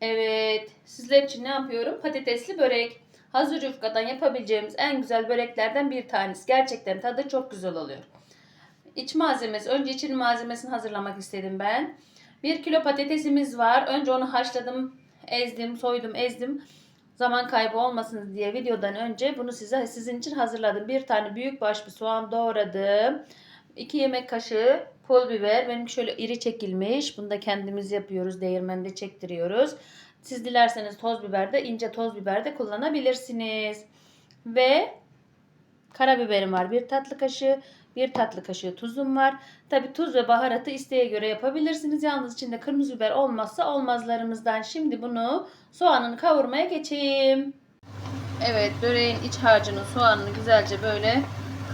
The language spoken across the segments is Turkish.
Evet, sizler için ne yapıyorum? Patatesli börek. Hazır yufkadan yapabileceğimiz en güzel böreklerden bir tanesi. Gerçekten tadı çok güzel oluyor. İç malzemesi, önce için malzemesini hazırlamak istedim ben. 1 kilo patatesimiz var. Önce onu haşladım, ezdim, soydum, ezdim. Zaman kaybı olmasın diye videodan önce bunu size sizin için hazırladım. Bir tane büyük baş bir soğan doğradım. 2 yemek kaşığı pul biber. Benim şöyle iri çekilmiş. Bunu da kendimiz yapıyoruz. Değirmende çektiriyoruz. Siz dilerseniz toz biber de ince toz biber de kullanabilirsiniz. Ve karabiberim var. Bir tatlı kaşığı. Bir tatlı kaşığı tuzum var. Tabi tuz ve baharatı isteğe göre yapabilirsiniz. Yalnız içinde kırmızı biber olmazsa olmazlarımızdan. Şimdi bunu soğanını kavurmaya geçeyim. Evet böreğin iç harcını soğanını güzelce böyle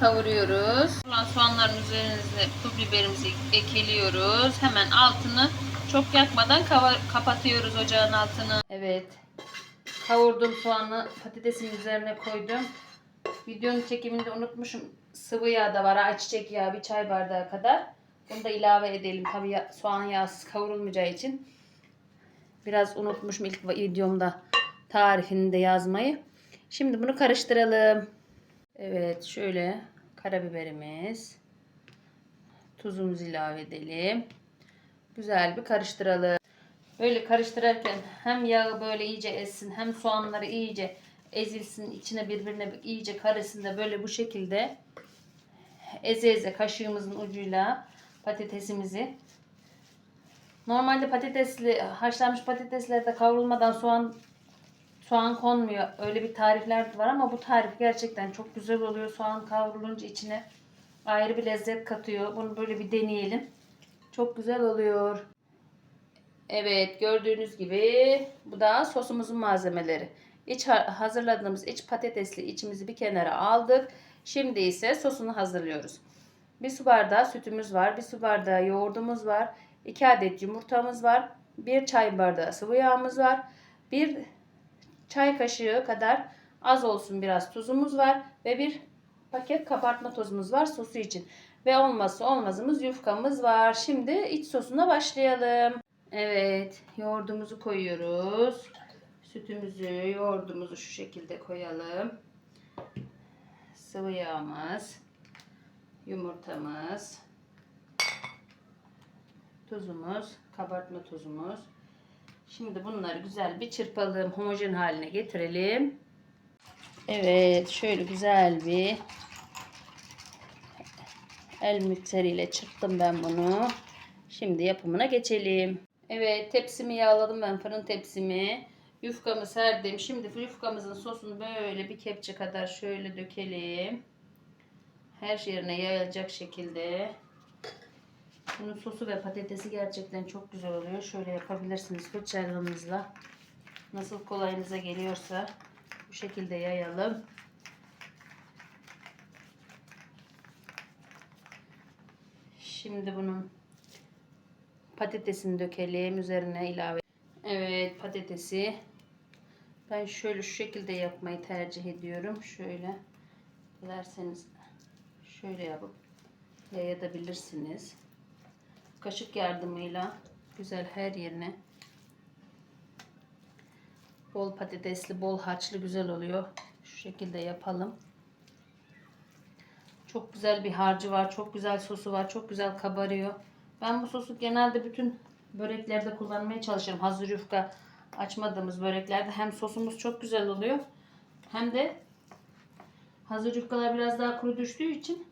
kavuruyoruz. Sonra soğanların üzerine pul biberimizi ekliyoruz. Hemen altını çok yakmadan kapatıyoruz ocağın altını. Evet. Kavurdum soğanı patatesin üzerine koydum. Videonun çekiminde unutmuşum. Sıvı yağ da var. Ayçiçek yağı bir çay bardağı kadar. Bunu da ilave edelim. Tabii ya- soğan yağsız kavrulmayacağı için. Biraz unutmuşum ilk videomda tarifini de yazmayı. Şimdi bunu karıştıralım. Evet şöyle karabiberimiz. Tuzumuzu ilave edelim. Güzel bir karıştıralım. Böyle karıştırırken hem yağı böyle iyice ezsin hem soğanları iyice ezilsin içine birbirine iyice karışsın da böyle bu şekilde eze eze kaşığımızın ucuyla patatesimizi normalde patatesli haşlanmış patateslerde kavrulmadan soğan soğan konmuyor. Öyle bir tarifler var ama bu tarif gerçekten çok güzel oluyor. Soğan kavrulunca içine ayrı bir lezzet katıyor. Bunu böyle bir deneyelim. Çok güzel oluyor. Evet gördüğünüz gibi bu da sosumuzun malzemeleri. İç ha- hazırladığımız iç patatesli içimizi bir kenara aldık. Şimdi ise sosunu hazırlıyoruz. Bir su bardağı sütümüz var. Bir su bardağı yoğurdumuz var. 2 adet yumurtamız var. Bir çay bardağı sıvı yağımız var. Bir çay kaşığı kadar az olsun biraz tuzumuz var. Ve bir paket kabartma tozumuz var sosu için. Ve olmazsa olmazımız yufkamız var. Şimdi iç sosuna başlayalım. Evet, yoğurdumuzu koyuyoruz. Sütümüzü, yoğurdumuzu şu şekilde koyalım. Sıvı yağımız, yumurtamız, tuzumuz, kabartma tuzumuz. Şimdi bunları güzel bir çırpalım, homojen haline getirelim. Evet, şöyle güzel bir el mikseriyle çırptım ben bunu. Şimdi yapımına geçelim. Evet tepsimi yağladım ben fırın tepsimi. Yufkamı serdim. Şimdi yufkamızın sosunu böyle bir kepçe kadar şöyle dökelim. Her yerine yayılacak şekilde. Bunun sosu ve patatesi gerçekten çok güzel oluyor. Şöyle yapabilirsiniz fırçalığınızla. Nasıl kolayınıza geliyorsa bu şekilde yayalım. Şimdi bunun patatesini dökelim. Üzerine ilave. Evet patatesi. Ben şöyle şu şekilde yapmayı tercih ediyorum. Şöyle dilerseniz şöyle yapıp yayabilirsiniz. Kaşık yardımıyla güzel her yerine bol patatesli, bol harçlı güzel oluyor. Şu şekilde yapalım. Çok güzel bir harcı var. Çok güzel sosu var. Çok güzel kabarıyor. Ben bu sosu genelde bütün böreklerde kullanmaya çalışırım. Hazır yufka açmadığımız böreklerde hem sosumuz çok güzel oluyor. Hem de hazır yufkalar biraz daha kuru düştüğü için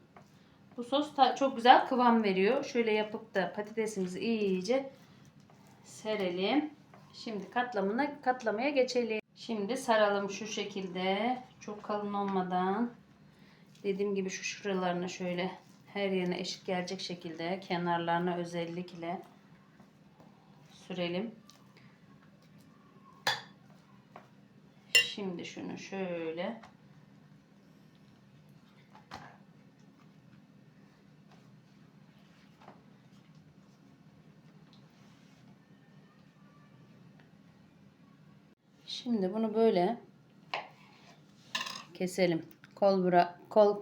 bu sos çok güzel kıvam veriyor. Şöyle yapıp da patatesimizi iyice serelim. Şimdi katlamına katlamaya geçelim. Şimdi saralım şu şekilde. Çok kalın olmadan. Dediğim gibi şu şuralarına şöyle her yerine eşit gelecek şekilde kenarlarına özellikle sürelim. Şimdi şunu şöyle Şimdi bunu böyle keselim. Kol, bura, kol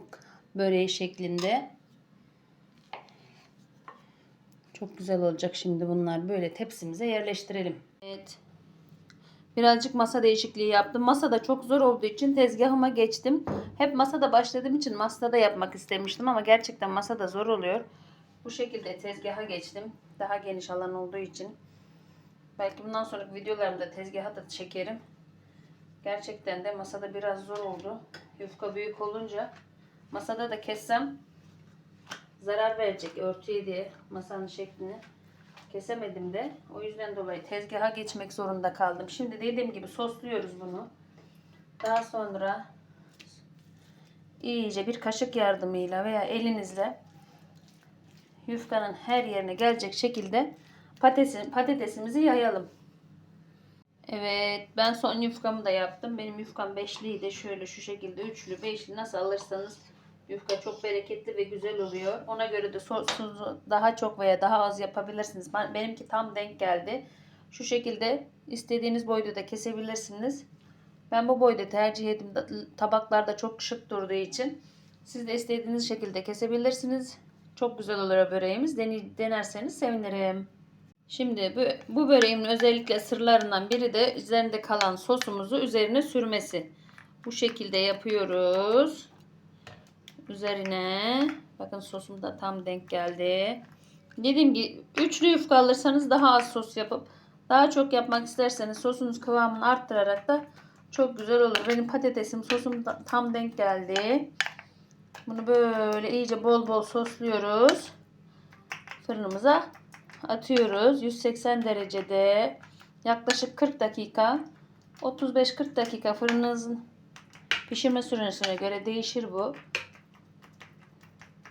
böreği şeklinde. Çok güzel olacak şimdi bunlar böyle tepsimize yerleştirelim. Evet. Birazcık masa değişikliği yaptım. Masa da çok zor olduğu için tezgahıma geçtim. Hep masada başladığım için masada yapmak istemiştim ama gerçekten masada zor oluyor. Bu şekilde tezgaha geçtim. Daha geniş alan olduğu için. Belki bundan sonraki videolarımda tezgaha da çekerim. Gerçekten de masada biraz zor oldu. Yufka büyük olunca masada da kessem zarar verecek örtüye diye masanın şeklini kesemedim de. O yüzden dolayı tezgaha geçmek zorunda kaldım. Şimdi dediğim gibi sosluyoruz bunu. Daha sonra iyice bir kaşık yardımıyla veya elinizle yufkanın her yerine gelecek şekilde patatesin, patatesimizi yayalım. Evet ben son yufkamı da yaptım. Benim yufkam beşliydi. Şöyle şu şekilde üçlü beşli nasıl alırsanız yufka çok bereketli ve güzel oluyor. Ona göre de sosunuzu daha çok veya daha az yapabilirsiniz. Ben, benimki tam denk geldi. Şu şekilde istediğiniz boyda da kesebilirsiniz. Ben bu boyda tercih ettim. Tabaklarda çok şık durduğu için. Siz de istediğiniz şekilde kesebilirsiniz. Çok güzel olur böreğimiz. Dene- denerseniz sevinirim. Şimdi bu, bu böreğimin özellikle sırlarından biri de üzerinde kalan sosumuzu üzerine sürmesi. Bu şekilde yapıyoruz. Üzerine bakın sosum da tam denk geldi. Dediğim gibi üçlü yufka alırsanız daha az sos yapıp daha çok yapmak isterseniz sosunuz kıvamını arttırarak da çok güzel olur. Benim patatesim sosum da tam denk geldi. Bunu böyle iyice bol bol sosluyoruz. Fırınımıza atıyoruz. 180 derecede yaklaşık 40 dakika 35-40 dakika fırınınızın pişirme süresine göre değişir bu.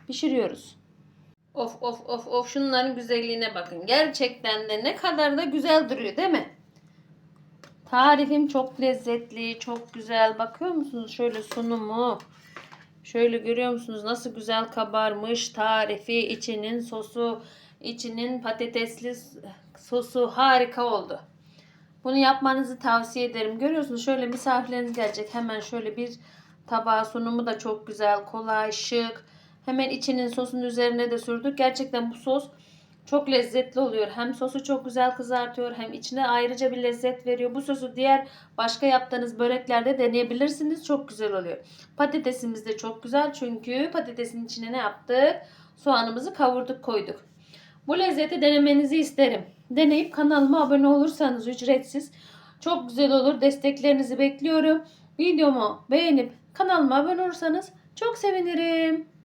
Pişiriyoruz. Of of of of şunların güzelliğine bakın. Gerçekten de ne kadar da güzel duruyor değil mi? Tarifim çok lezzetli, çok güzel. Bakıyor musunuz şöyle sunumu? Şöyle görüyor musunuz nasıl güzel kabarmış tarifi, içinin sosu, içinin patatesli sosu harika oldu. Bunu yapmanızı tavsiye ederim. Görüyorsunuz şöyle misafirleriniz gelecek. Hemen şöyle bir tabağa sunumu da çok güzel, kolay, şık. Hemen içinin sosun üzerine de sürdük. Gerçekten bu sos çok lezzetli oluyor. Hem sosu çok güzel kızartıyor hem içine ayrıca bir lezzet veriyor. Bu sosu diğer başka yaptığınız böreklerde deneyebilirsiniz. Çok güzel oluyor. Patatesimiz de çok güzel çünkü patatesin içine ne yaptık? Soğanımızı kavurduk koyduk. Bu lezzeti denemenizi isterim. Deneyip kanalıma abone olursanız ücretsiz. Çok güzel olur. Desteklerinizi bekliyorum. Videomu beğenip kanalıma abone olursanız çok sevinirim.